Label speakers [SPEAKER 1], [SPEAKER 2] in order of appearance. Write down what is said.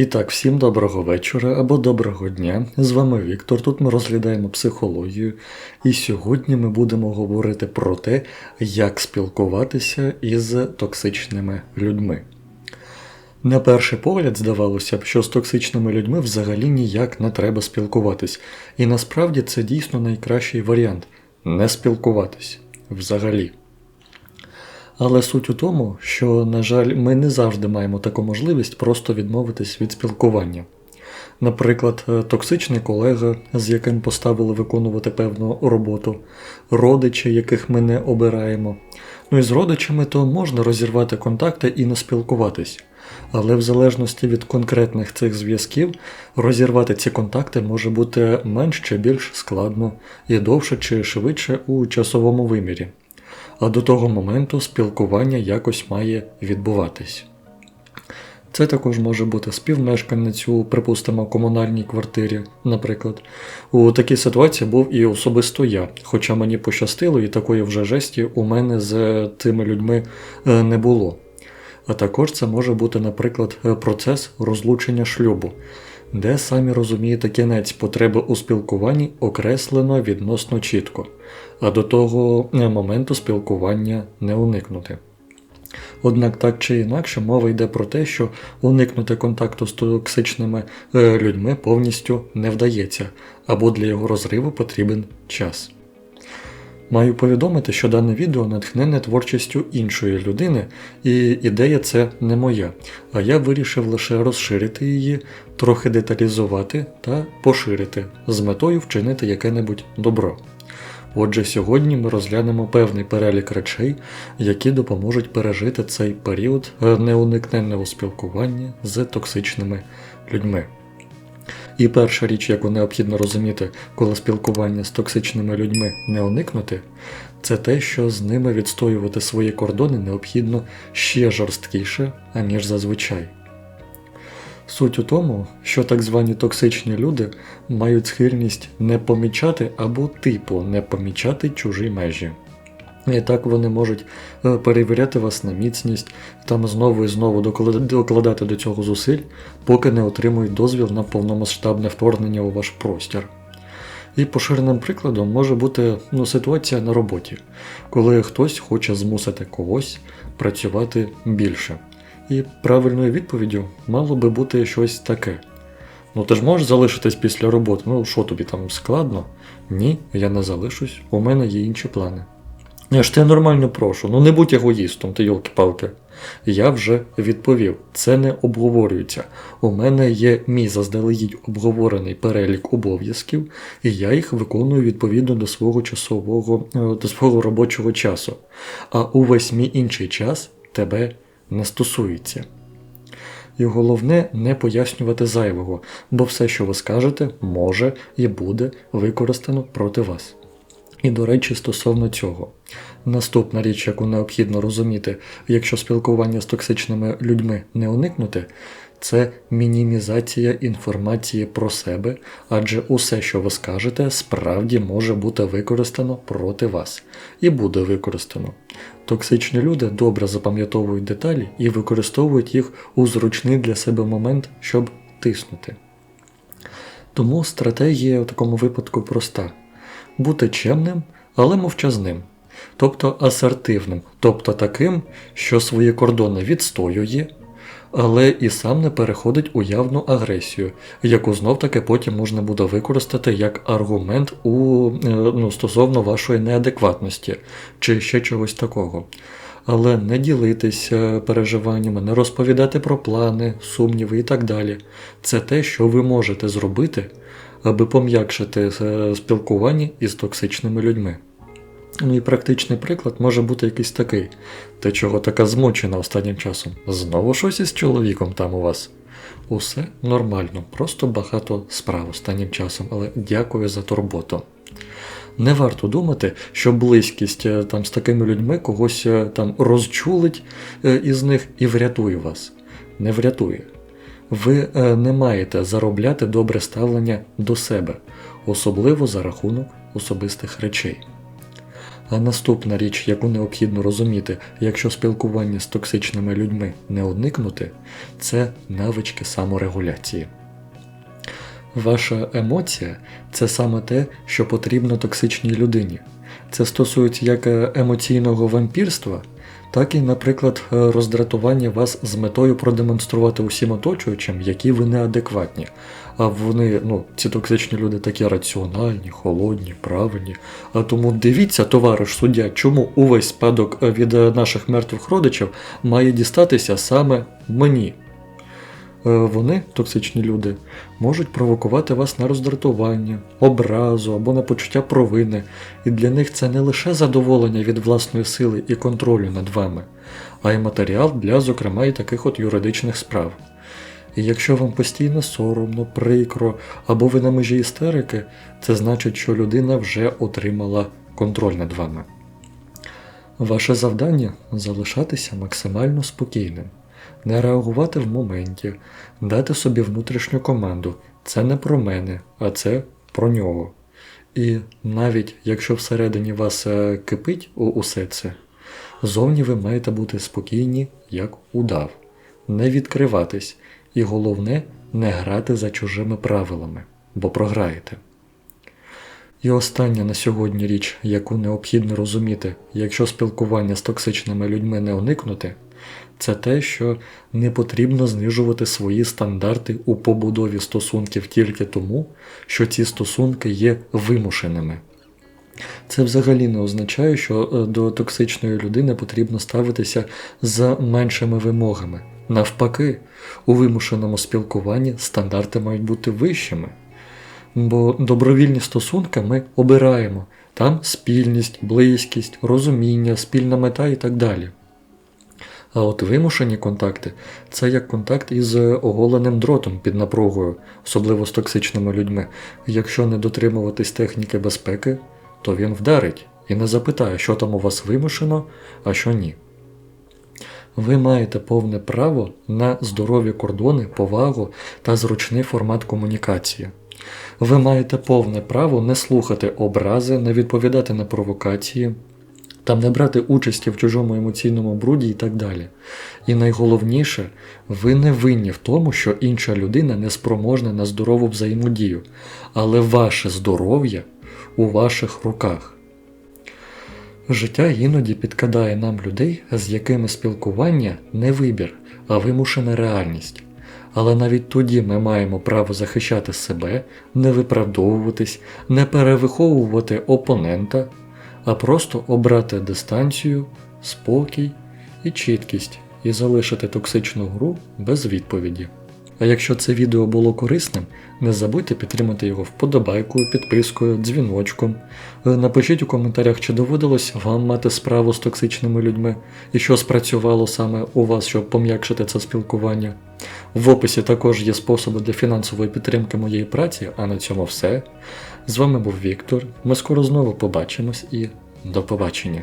[SPEAKER 1] І так, всім доброго вечора або доброго дня. З вами Віктор. Тут ми розглядаємо психологію, і сьогодні ми будемо говорити про те, як спілкуватися із токсичними людьми. На перший погляд здавалося б, що з токсичними людьми взагалі ніяк не треба спілкуватись, і насправді це дійсно найкращий варіант не спілкуватись взагалі. Але суть у тому, що, на жаль, ми не завжди маємо таку можливість просто відмовитись від спілкування. Наприклад, е, токсичний колега, з яким поставили виконувати певну роботу, родичі, яких ми не обираємо. Ну і з родичами то можна розірвати контакти і не спілкуватись. Але в залежності від конкретних цих зв'язків, розірвати ці контакти може бути менш чи більш складно і довше чи швидше у часовому вимірі а до того моменту спілкування якось має відбуватись. Це також може бути співмешканець у, припустимо, комунальній квартирі, наприклад. У такій ситуації був і особисто я, хоча мені пощастило, і такої вже жесті у мене з тими людьми е, не було. А також це може бути, наприклад, процес розлучення шлюбу, де самі розумієте кінець потреби у спілкуванні окреслено відносно чітко, а до того е, моменту спілкування не уникнути. Однак так чи інакше мова йде про те, що уникнути контакту з токсичними е, людьми повністю не вдається, або для його розриву потрібен час. Маю повідомити, що дане відео натхнене творчістю іншої людини, і ідея це не моя, а я вирішив лише розширити її, трохи деталізувати та поширити з метою вчинити яке-небудь добро. Отже, сьогодні ми розглянемо певний перелік речей, які допоможуть пережити цей період неуникненного спілкування з токсичними людьми. І перша річ, яку необхідно розуміти, коли спілкування з токсичними людьми не уникнути, це те, що з ними відстоювати свої кордони необхідно ще жорсткіше, аніж зазвичай. Суть у тому, що так звані токсичні люди мають схильність не помічати або типу не помічати чужі межі. І так вони можуть е, перевіряти вас на міцність, там знову і знову докладати до цього зусиль, поки не отримують дозвіл на повномасштабне вторгнення у ваш простір. І поширеним прикладом може бути ну, ситуація на роботі, коли хтось хоче змусити когось працювати більше. І правильною відповіддю мало би бути щось таке. Ну ти ж можеш залишитись після роботи, ну що тобі там складно? Ні, я не залишусь, у мене є інші плани. Я ж тебе нормально прошу, ну не будь егоїстом, ти йолки-палки. Я вже відповів, це не обговорюється. У мене є мій заздалегідь обговорений перелік обов'язків, і я їх виконую відповідно до свого часового, е, до свого робочого часу. А увесь мій інший час тебе не стосується. І головне не пояснювати зайвого, бо все, що ви скажете, може і буде використано проти вас. І, до речі, стосовно цього. Наступна річ, яку необхідно розуміти, якщо спілкування з токсичними людьми не уникнути, це мінімізація інформації про себе, адже усе, що ви скажете, справді може бути використано проти вас і буде використано. Токсичні люди добре запам'ятовують деталі і використовують їх у зручний для себе момент, щоб тиснути. Тому стратегія у такому випадку проста: бути чемним, але мовчазним тобто асертивним, тобто таким, що свої кордони відстоює, але і сам не переходить у явну агресію, яку знов таки потім можна буде використати як аргумент у, е, ну, стосовно вашої неадекватності чи ще чогось такого. Але не ділитися переживаннями, не розповідати про плани, сумніви і так далі. Це те, що ви можете зробити, аби пом'якшити е, спілкування із токсичними людьми. Ну і практичний приклад може бути якийсь такий. Ти чого така змучена останнім часом? Знову щось із чоловіком там у вас. Усе нормально, просто багато справ останнім часом, але дякую за турботу. Не варто думати, що близькість е, там з такими людьми когось е, там розчулить із них і врятує вас. Не врятує. Ви не маєте заробляти добре ставлення до себе, особливо за рахунок особистих речей. А наступна річ, яку необхідно розуміти, якщо спілкування з токсичними людьми не уникнути, це навички саморегуляції. Ваша емоція це саме те, що потрібно токсичній людині. Це стосується як е, емоційного вампірства, так і, наприклад, е, роздратування вас з метою продемонструвати усім оточуючим, які ви неадекватні. А вони, ну, ці токсичні люди такі раціональні, холодні, правильні. А тому дивіться, товариш суддя, чому увесь спадок е, від е, наших мертвих родичів має дістатися саме мені. Е, Вони, токсичні люди, можуть провокувати вас на роздратування, образу або на почуття провини, і для них це не лише задоволення від власної сили і контролю над вами, а й матеріал для, зокрема, і таких от юридичних справ. І якщо вам постійно соромно, прикро або ви на межі істерики, це значить, що людина вже отримала контроль над вами. Ваше завдання залишатися максимально спокійним, не реагувати в моменті, дати собі внутрішню команду. Це не про мене, а це про нього. І навіть якщо всередині вас е, кипить усе це, зовні ви маєте бути спокійні, як удав, не відкриватись, і головне не грати за чужими правилами, бо програєте. І остання на сьогодні річ, яку необхідно розуміти, якщо спілкування з токсичними людьми не уникнути, це те, що не потрібно знижувати свої стандарти у побудові стосунків тільки тому, що ці стосунки є вимушеними. Це взагалі не означає, що е, до токсичної людини потрібно ставитися з меншими вимогами. Навпаки, у вимушеному спілкуванні стандарти мають бути вищими. Бо добровільні стосунки ми обираємо. Там спільність, близькість, розуміння, спільна мета і так далі. А от вимушені контакти це як контакт із оголеним дротом під напругою, особливо з токсичними людьми. Якщо не дотримуватись техніки безпеки, то він вдарить і не запитає, що там у вас вимушено, а що ні. Ви маєте повне право на здорові кордони, повагу та зручний формат комунікації. Ви маєте повне право не слухати образи, не відповідати на провокації, там не брати участі в чужому емоційному бруді і так далі. І найголовніше, ви не винні в тому, що інша людина не спроможна на здорову взаємодію, але ваше здоров'я у ваших руках. Життя іноді підкидає нам людей, з якими спілкування не вибір, а вимушена реальність. Але навіть тоді ми маємо право захищати себе, не виправдовуватись, не перевиховувати опонента, а просто обрати дистанцію, спокій і чіткість і залишити токсичну гру без відповіді. А якщо це відео було корисним, не забудьте підтримати його вподобайкою, підпискою, дзвіночком. Е, Напишіть у коментарях, чи доводилось вам мати справу з токсичними людьми і що спрацювало саме у вас, щоб пом'якшити це спілкування. В описі також є способи для фінансової підтримки моєї праці, а на цьому все. З вами був Віктор. Ми скоро знову побачимось і до побачення.